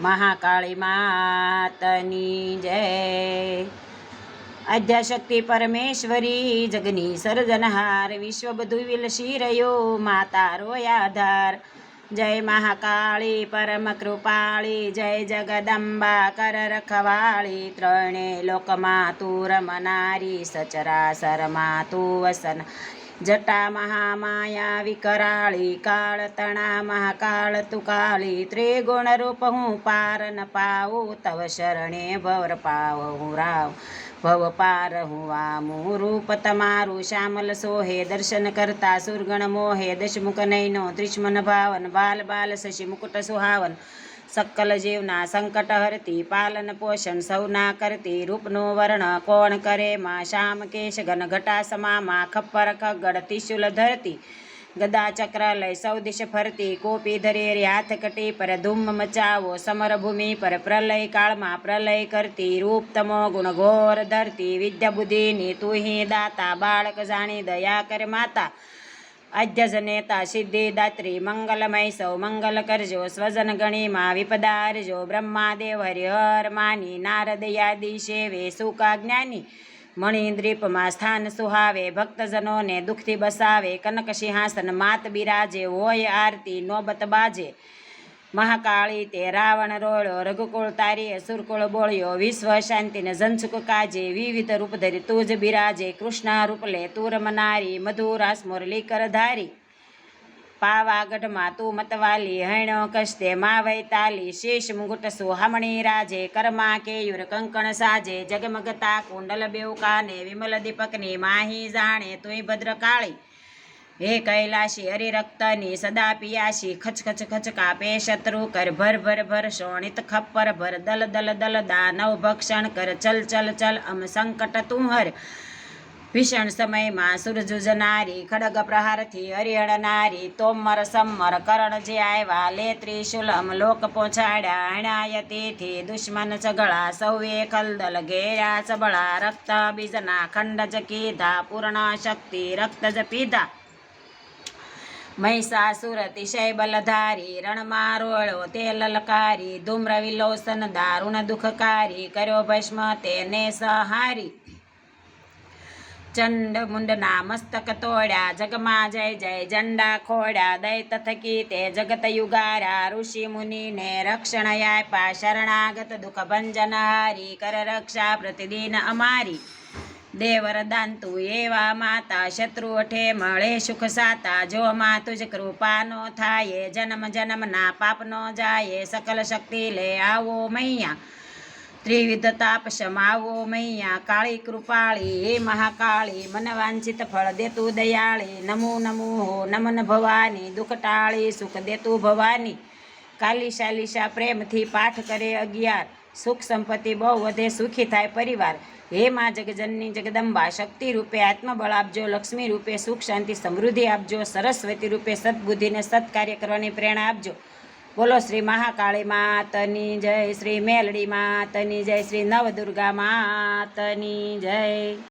મહાકાળી માતની જય. આદ્યાશક્તિ પરમેશ્વરી, જગની સર્જનહાર વિશ્વ બધું વિલસી રહ્યો, માતા રોયા આધાર જય મહાકાળી પરમ કૃપાળી, જય જગદંબા કર રખવાળી. ત્રણે લોકમાં તું રમનારી સચરાસરમાં તું વસન જટા મહામાયા વિકરાળી કાળ, તણા મહાકાળ, તુકાળી ત્રિગુણ રૂપ હું પાર ન પાવું તવ શરણે ભવર પાવ હું રાવ. ભવ પાર હું વામું રૂપ તમારું શ્યામલ સોહે દર્શન કરતા સુરગણ મોહે દશમુખ નૈનો ત્રિશ્મન ભાવન, બાલ બાલ શશી મુકુટ સુહાવન. સકલ જીવના સંકટ હરતી પાલન પોષણ સૌના કરતી રૂપનું વર્ણ કોણ કરે માં શ્યામ કેશ ઘન ઘટા સમામાં ખપ્પર ખગડ ત્રિશુલ ધરતી ગદા ચક્ર લય સૌ દિશ ફરતી કોપી ધરેરી હાથ કટી પર ધૂમ મચાવો સમર ભૂમિ પર પ્રલય કાળમાં પ્રલય કરતી રૂપ તમો ગુણ ઘોર ધરતી વિદ્યા બુદ્ધિની તુહી દાતા બાળક જાણી દયા કર માતા આદ્ય સિદ્ધિદાત્રી સિદ્ધિ દાત્રી મંગલમય સૌ મંગલ કરજો સ્વજન ગણીમાં વિપદારજો બ્રહ્માદેવ હરિહર માની નારદ યાદી સેવે સુકા જ્ઞાની મણિદ્રીપમાં સ્થાન સુહાવે ભક્તજનોને દુઃખથી બસાવે કનક સિંહાસન માત બિરાજે હોય આરતી નોબત બાજે મહાકાળી તે રાવણ રોળ્યો રઘુકુળ તારી, અસુરકુળ બોળ્યો વિશ્વ શાંતિને જનસુખ કાજે, વિવિધ રૂપ ધરી તું જ બિરાજે, કૃષ્ણ રૂપ લે તું રમનારી મધુરાસ મુરલી કર ધારી. પાવાગઢમાં તું મતવાલી, હૈણ કસ્તે મા વૈતાલી શેષ મુગુટ સુહામણી રાજે, કરમા કેયુર કંકણ સાજે, જગમગતા કુંડલ બેઉકાને, વિમલ દીપકની માહી જાણે, તુંય ભદ્રકાળી. હે કૈલાશી હરિરક્તની સદા પિયાશી ખચ ખચ ખચ કાપે શત્રુ કર ભર ભર ભર શોણિત ખપ્પર ભર દલ દલ દલ દાનવ ભક્ષણ કર ચલ ચલ ચલ અમ સંકટ તું હર ભીષણ સમયમાં સૂરજ જનારી ખડગ પ્રહારથી હરિહળનારી તોમર સમર કરણ જે આવ્યા લે ત્રિશુલમ લોક પહોંચાડ્યા હણાય તેથી દુશ્મન ચગળા સૌએ ખલદલ ઘેરા ચબળા રક્ત બીજના ખંડ જ કીધા પૂર્ણ શક્તિ રક્ત જ પીધા મહિષાસુર અતિશય બલધારી રણમાં રોળો તે લલકારી ધૂમ્ર વિલોસન દારૂણ દુઃખકારી, કર્યો ભસ્મ, તેને સહારી. ચંડ મુંડના મસ્તક તોડ્યા, જગમાં જય જય ઝંડા ખોડ્યા, દૈત થકી તે જગત યુગારા, ઋષિ મુનિને રક્ષણ આપ્યા, શરણાગત દુઃખ ભંજન હારી, કર રક્ષા પ્રતિદિન અમારી. દેવરદાન તું એવા માતા શત્રુ અઠે મળે સુખ સાતા. જો માં તુજ કૃપાનો થાય જન્મ જન્મના પાપનો જાય સકલ શક્તિ લે આવો મૈયા. ત્રિવિધ તાપ સમાવો મૈયા. કાળી કૃપાળી, હે મહાકાળી, મન વાંછિત ફળ દેતું દયાળી. નમો નમો હો નમન ભવાની દુઃખ ટાળી સુખ દેતું ભવાની. કાલી શાલિશા પ્રેમથી પાઠ કરે અગિયાર. સુખ સંપત્તિ બહુ વધે, સુખી થાય પરિવાર. હે માં જગજનની જગદંબા. શક્તિ રૂપે આત્મબળ આપજો, લક્ષ્મી રૂપે સુખ, શાંતિ, સમૃદ્ધિ આપજો, સરસ્વતી રૂપે સદબુદ્ધિને સત્કાર્ય કરવાની પ્રેરણા આપજો. બોલો શ્રી મહાકાળી માતની જય, શ્રી મેલડી માતની જય, શ્રી નવદુર્ગા માતની જય.